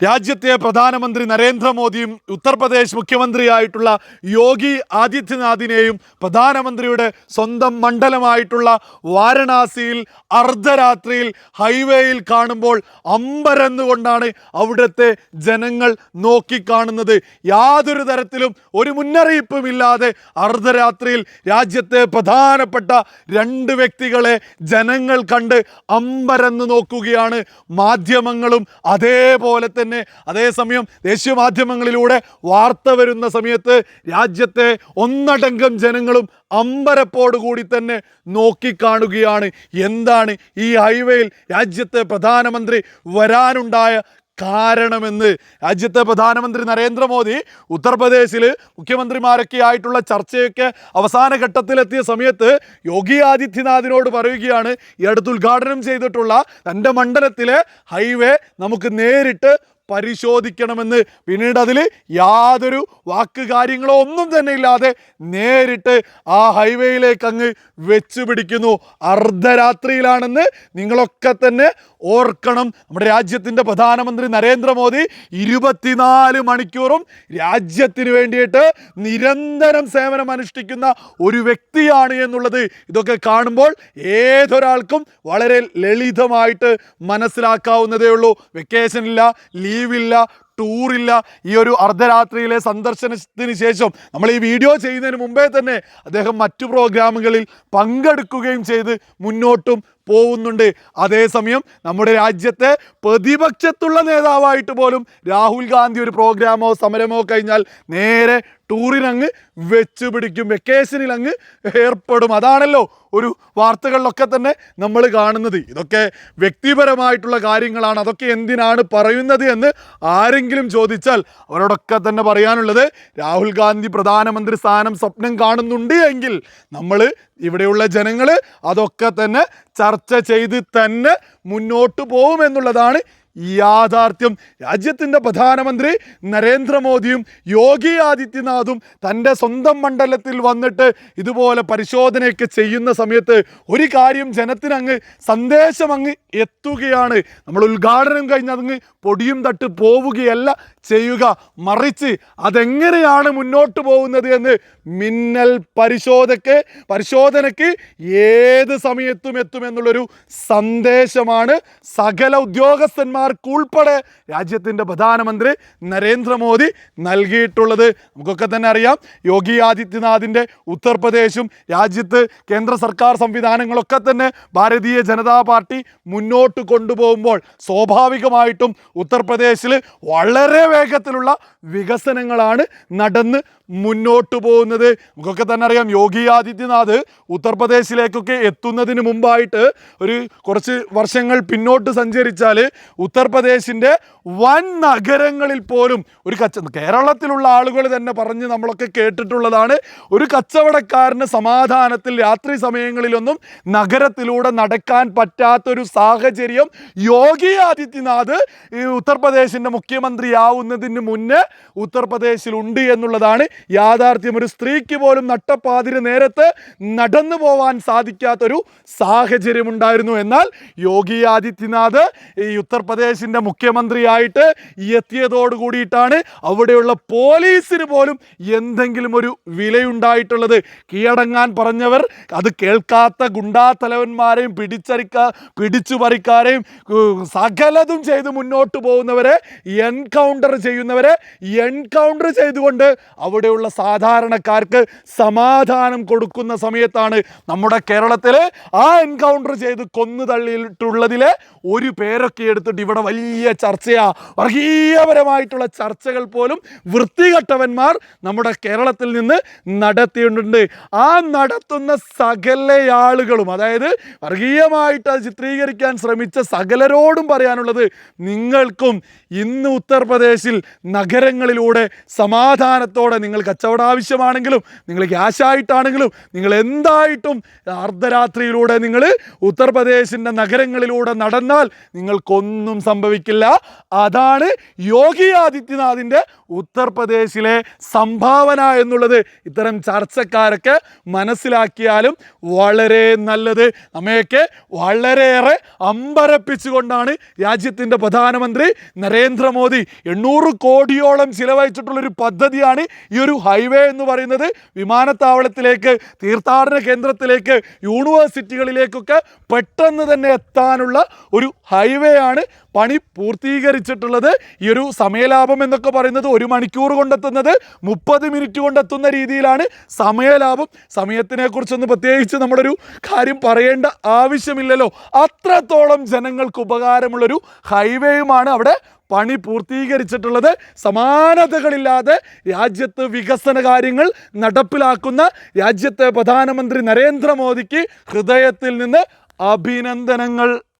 രാജ്യത്തെ പ്രധാനമന്ത്രി നരേന്ദ്രമോദിയും ഉത്തർപ്രദേശ് മുഖ്യമന്ത്രിയായിട്ടുള്ള യോഗി ആദിത്യനാഥിനെയും പ്രധാനമന്ത്രിയുടെ സ്വന്തം മണ്ഡലമായിട്ടുള്ള വാരണാസിയിൽ അർദ്ധരാത്രിയിൽ ഹൈവേയിൽ കാണുമ്പോൾ അമ്പരന്നുകൊണ്ടാണ് അവിടുത്തെ ജനങ്ങൾ നോക്കിക്കാണുന്നത്. യാതൊരു തരത്തിലും ഒരു മുന്നറിയിപ്പുമില്ലാതെ അർദ്ധരാത്രിയിൽ രാജ്യത്തെ പ്രധാനപ്പെട്ട രണ്ട് വ്യക്തികളെ ജനങ്ങൾ കണ്ട് അമ്പരന്ന് നോക്കുകയാണ്. മാധ്യമങ്ങളും അതേപോലെ തന്നെ അതേസമയം ദേശീയ മാധ്യമങ്ങളിലൂടെ വാർത്ത വരുന്ന സമയത്ത് രാജ്യത്തെ ഒന്നടങ്കം ജനങ്ങളും അമ്പരപ്പോടുകൂടി തന്നെ നോക്കിക്കാണുകയാണ്. എന്താണ് ഈ ഹൈവേയിൽ രാജ്യത്തെ പ്രധാനമന്ത്രി വരാനുണ്ടായ കാരണമെന്ന്? രാജ്യത്തെ പ്രധാനമന്ത്രി നരേന്ദ്രമോദി ഉത്തർപ്രദേശിൽ മുഖ്യമന്ത്രിമാരൊക്കെ ആയിട്ടുള്ള ചർച്ചയൊക്കെ അവസാന ഘട്ടത്തിലെത്തിയ സമയത്ത് യോഗി ആദിത്യനാഥിനോട് പറയുകയാണ്. ഈ അടുത്ത് ഉദ്ഘാടനം ചെയ്തിട്ടുള്ള തന്റെ മണ്ഡലത്തിലെ ഹൈവേ നമുക്ക് നേരിട്ട് പരിശോധിക്കണമെന്ന്. പിന്നീട് അതിൽ യാതൊരു വാക്ക് കാര്യങ്ങളോ ഒന്നും തന്നെ ഇല്ലാതെ നേരിട്ട് ആ ഹൈവേയിലേക്ക് അങ്ങ് വെച്ച് പിടിക്കുന്നു അർദ്ധരാത്രിയിലാണെന്ന് നിങ്ങളൊക്കെ തന്നെ ഓർക്കണം നമ്മുടെ രാജ്യത്തിന്റെ പ്രധാനമന്ത്രി നരേന്ദ്രമോദി ഇരുപത്തിനാല് മണിക്കൂറും രാജ്യത്തിന് വേണ്ടിയിട്ട് നിരന്തരം സേവനം അനുഷ്ഠിക്കുന്ന ഒരു വ്യക്തിയാണ് എന്നുള്ളത് ഇതൊക്കെ കാണുമ്പോൾ ഏതൊരാൾക്കും വളരെ ലളിതമായിട്ട് മനസ്സിലാക്കാവുന്നതേ ഉള്ളൂ. വെക്കേഷൻ ഇല്ല ലീവില്ല ടൂറില്ല ഈ ഒരു അർദ്ധരാത്രിയിലെ സന്ദർശനത്തിന് ശേഷം നമ്മൾ ഈ വീഡിയോ ചെയ്യുന്നതിന് മുമ്പേ തന്നെ അദ്ദേഹം മറ്റു പ്രോഗ്രാമുകളിൽ പങ്കെടുക്കുകയും ചെയ്ത് മുന്നോട്ടും പോകുന്നുണ്ട്. അതേസമയം നമ്മുടെ രാജ്യത്തെ പ്രതിപക്ഷത്തുള്ള നേതാവായിട്ട് പോലും രാഹുൽ ഗാന്ധി ഒരു പ്രോഗ്രാമോ സമരമോ കഴിഞ്ഞാൽ നേരെ ടൂറിനങ്ങ് വെച്ച് പിടിക്കും വെക്കേഷനിൽ അങ്ങ് ഏർപ്പെടും. അതാണല്ലോ ഒരു വാർത്തകളിലൊക്കെ തന്നെ നമ്മൾ കാണുന്നത്. ഇതൊക്കെ വ്യക്തിപരമായിട്ടുള്ള കാര്യങ്ങളാണ്. അതൊക്കെ എന്തിനാണ് പറയുന്നത് എന്ന് ആരെങ്കിലും ചോദിച്ചാൽ അവരോടൊക്കെ തന്നെ പറയാനുള്ളത് രാഹുൽ ഗാന്ധി പ്രധാനമന്ത്രി സ്ഥാനം സ്വപ്നം കാണുന്നുണ്ട് എങ്കിൽ നമ്മൾ ഇവിടെയുള്ള ജനങ്ങൾ അതൊക്കെ തന്നെ ചർച്ച ചെയ്ത് തന്നെ മുന്നോട്ട് പോകുമെന്നുള്ളതാണ് യാഥാർത്ഥ്യം. രാജ്യത്തിന്റെ പ്രധാനമന്ത്രി നരേന്ദ്രമോദിയും യോഗി ആദിത്യനാഥും തന്റെ സ്വന്തം മണ്ഡലത്തിൽ വന്നിട്ട് ഇതുപോലെ പരിശോധനയൊക്കെ ചെയ്യുന്ന സമയത്ത് ഒരു കാര്യം ജനത്തിനങ്ങ് സന്ദേശം അങ്ങ് എത്തുകയാണ്. നമ്മൾ ഉദ്ഘാടനം കഴിഞ്ഞ് അതങ്ങ് പൊടിയും തട്ട് പോവുകയല്ല ചെയ്യുക. മറിച്ച് അതെങ്ങനെയാണ് മുന്നോട്ട് പോകുന്നത് എന്ന് മിന്നൽ പരിശോധക്ക് പരിശോധനയ്ക്ക് ഏത് സമയത്തും എത്തുമെന്നുള്ളൊരു സന്ദേശമാണ് സകല ഉദ്യോഗസ്ഥന്മാർക്കുൾപ്പെടെ രാജ്യത്തിന്റെ പ്രധാനമന്ത്രി നരേന്ദ്രമോദി നൽകിയിട്ടുള്ളത്. നമുക്കൊക്കെ തന്നെ അറിയാം. യോഗി ആദിത്യനാഥിന്റെ ഉത്തർപ്രദേശും രാജ്യത്ത് കേന്ദ്ര സർക്കാർ സംവിധാനങ്ങളൊക്കെ തന്നെ ഭാരതീയ ജനതാ പാർട്ടി മുന്നോട്ട് കൊണ്ടുപോകുമ്പോൾ സ്വാഭാവികമായിട്ടും ഉത്തർപ്രദേശിൽ വളരെ വേഗത്തിലുള്ള വികസനങ്ങളാണ് നടന്ന് മുന്നോട്ട് പോകുന്നത്. നമുക്കൊക്കെ തന്നെ അറിയാം യോഗി ആദിത്യനാഥ് ഉത്തർപ്രദേശിലേക്കൊക്കെ എത്തുന്നതിന് മുമ്പായിട്ട് ഒരു കുറച്ച് വർഷങ്ങൾ പിന്നോട്ട് സഞ്ചരിച്ചാൽ ഉത്തർപ്രദേശിന്റെ വൻ നഗരങ്ങളിൽ പോലും ഒരു കച്ച കേരളത്തിലുള്ള ആളുകൾ തന്നെ പറഞ്ഞ് നമ്മളൊക്കെ കേട്ടിട്ടുള്ളതാണ്. ഒരു കച്ചവടക്കാരന് സമാധാനത്തിൽ രാത്രി സമയങ്ങളിലൊന്നും നഗരത്തിലൂടെ നടക്കാൻ പറ്റാത്തൊരു സാഹചര്യം യോഗി ആദിത്യനാഥ് ഈ ഉത്തർപ്രദേശിന്റെ മുഖ്യമന്ത്രിയാവുന്നതിന് മുന്നേ ഉത്തർപ്രദേശിലുണ്ട് എന്നുള്ളതാണ് യാഥാർത്ഥ്യം. ഒരു സ്ത്രീക്ക് പോലും നട്ടപ്പാതിര് നേരത്ത് നടന്നു പോവാൻ സാധിക്കാത്തൊരു സാഹചര്യം ഉണ്ടായിരുന്നു എന്നാൽ യോഗി ആദിത്യനാഥ് ഈ ഉത്തർപ്രദേശിന്റെ മുഖ്യമന്ത്രിയായിട്ട് എത്തിയതോട് കൂടിയിട്ടാണ് അവിടെയുള്ള പോലീസിന് പോലും എന്തെങ്കിലും ഒരു വിലയുണ്ടായിട്ടുള്ളത്. കീഴടങ്ങാൻ പറഞ്ഞവർ അത് കേൾക്കാത്ത ഗുണ്ടാ തലവന്മാരെയും പിടിച്ചരിക്ക പിടിച്ചു പറിക്കാരെയും സകലതും ചെയ്ത് മുന്നോട്ട് പോകുന്നവരെ എൻകൗണ്ടർ ചെയ്യുന്നവരെ എൻകൗണ്ടർ ചെയ്തുകൊണ്ട് അവിടെയുള്ള സാധാരണക്കാർക്ക് സമാധാനം കൊടുക്കുന്ന സമയത്താണ് നമ്മുടെ കേരളത്തിൽ ആ എൻകൗണ്ടർ ചെയ്ത് കൊന്നു തള്ളിയിട്ടുള്ളതിലെ ഒരു പേരൊക്കെ എടുത്തിട്ട് ഇവിടെ വലിയ ചർച്ചയാ. വർഗീയപരമായിട്ടുള്ള ചർച്ചകൾ പോലും വൃത്തികെട്ടവന്മാർ നമ്മുടെ കേരളത്തിൽ നിന്ന് നടത്തിയിട്ടുണ്ട്. ആ നടത്തുന്ന സകല ആളുകളും അതായത് വർഗീയമായിട്ട് ചിത്രീകരിക്കാൻ ശ്രമിച്ച സകലരോടും പറയാനുള്ളത് നിങ്ങൾക്കും ഇന്ന് ഉത്തർപ്രദേശിൽ നഗരങ്ങളിലൂടെ സമാധാനത്തോടെ നിങ്ങൾ കച്ചവടം ആവശ്യമാണെങ്കിലും നിങ്ങൾ ക്യാഷായിട്ടാണെങ്കിലും നിങ്ങൾ എന്തായിട്ടും അർദ്ധരാത്രിയിലൂടെ നിങ്ങൾ ഉത്തർപ്രദേശിന്റെ നഗരങ്ങളിലൂടെ നടന്നാൽ നിങ്ങൾക്കൊന്നും സംഭവിക്കില്ല. അതാണ് യോഗി ആദിത്യനാഥിന്റെ ഉത്തർപ്രദേശിലെ സംഭാവന എന്നുള്ളത് ഇത്തരം ചർച്ചക്കാരൊക്കെ മനസ്സിലാക്കിയാലും വളരെ നല്ലത്. നമ്മയൊക്കെ വളരെയേറെ അമ്പരപ്പിച്ചുകൊണ്ടാണ് രാജ്യത്തിന്റെ പ്രധാനമന്ത്രി നരേന്ദ്രമോദി എണ്ണൂറ് കോടിയോളം ചിലവഴിച്ചിട്ടുള്ളൊരു പദ്ധതിയാണ് ഈ ഒരു ഹൈവേ എന്ന് പറയുന്നത്. വിമാനത്താവളത്തിലേക്ക് തീർത്ഥാടന കേന്ദ്രത്തിലേക്ക് യൂണിവേഴ്സിറ്റികളിലേക്കൊക്കെ പെട്ടെന്ന് തന്നെ എത്താനുള്ള ഒരു ഹൈവേ ആണ് പണി പൂർത്തീകരിച്ചിട്ടുള്ളത്. ഈ ഒരു സമയലാഭം എന്നൊക്കെ പറയുന്നത് ഒരു മണിക്കൂർ കൊണ്ടെത്തുന്നത് മുപ്പത് മിനിറ്റ് കൊണ്ടെത്തുന്ന രീതിയിലാണ് സമയലാഭം സമയത്തിനെ കുറിച്ചൊന്ന് പ്രത്യേകിച്ച് നമ്മളൊരു കാര്യം പറയേണ്ട ആവശ്യമില്ലല്ലോ. അത്രത്തോളം ജനങ്ങൾക്ക് ഉപകാരമുള്ളൊരു ഹൈവേയുമാണ് അവിടെ പണി പൂർത്തീകരിച്ചിട്ടുള്ളത്. സമാനതകളില്ലാതെ രാജ്യത്ത് വികസന കാര്യങ്ങൾ നടപ്പിലാക്കുന്ന രാജ്യത്തെ പ്രധാനമന്ത്രി നരേന്ദ്രമോദിക്ക് ഹൃദയത്തിൽ നിന്ന് അഭിനന്ദനങ്ങൾ.